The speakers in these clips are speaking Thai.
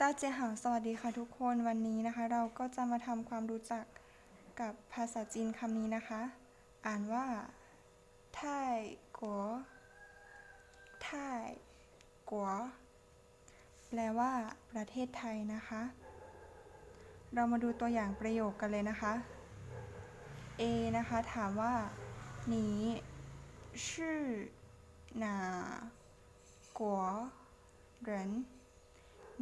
ตาเจหางสวัสดีค่ะทุกคนวันนี้นะคะ เราก็จะมาทำความรู้จักกับภาษาจีนคำนี้นะคะ อ่านว่าไท่กัวไท่กัวแปลว่า ประเทศไทยนะคะ เรามาดูตัวอย่างประโยคกันเลยนะคะ A นะคะ ถามว่าหนีชื่อหนากัวเหรน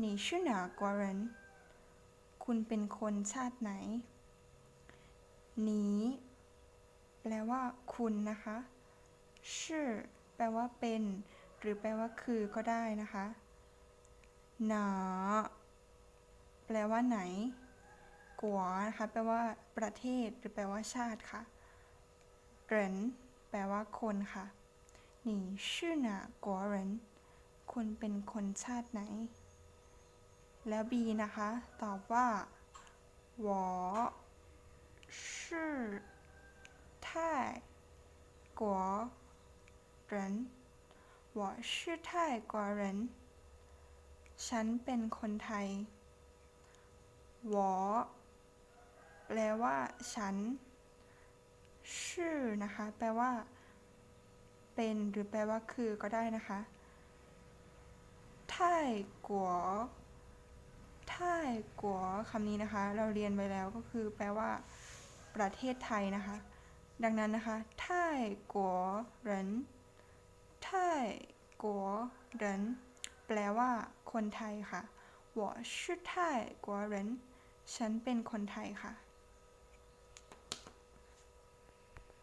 你是哪国人คุณเป็นคนชาติไหนหนีแปลว่า คุณนะคะชื่อแปลว่าเป็น หรือแปลว่าคือก็ได้นะคะหนาแปลว่าไหน กัวนะคะแปลว่าประเทศหรือแปลว่าชาติค่ะเหรินแปลว่าคนค่ะ你是哪国人คุณเป็นคนชาติไหน แล้ว B นะคะ ตอบว่า我是泰国人我是泰国人ฉันเป็นคนไทย我แปลว่า ฉัน ชื่อนะคะ แปลว่า เป็น หรือแปลว่า คือ ก็ได้นะคะไท่กัวไท่ กัวคำนี้นะคะ เราเรียนไปแล้วก็คือ แปลว่า ประเทศไทยนะคะ ดังนั้นนะคะไท่กัวเหรินไท่กัวเหรินแปลว่า คนไทยค่ะ我是泰国人ฉันเป็นคนไทยค่ะ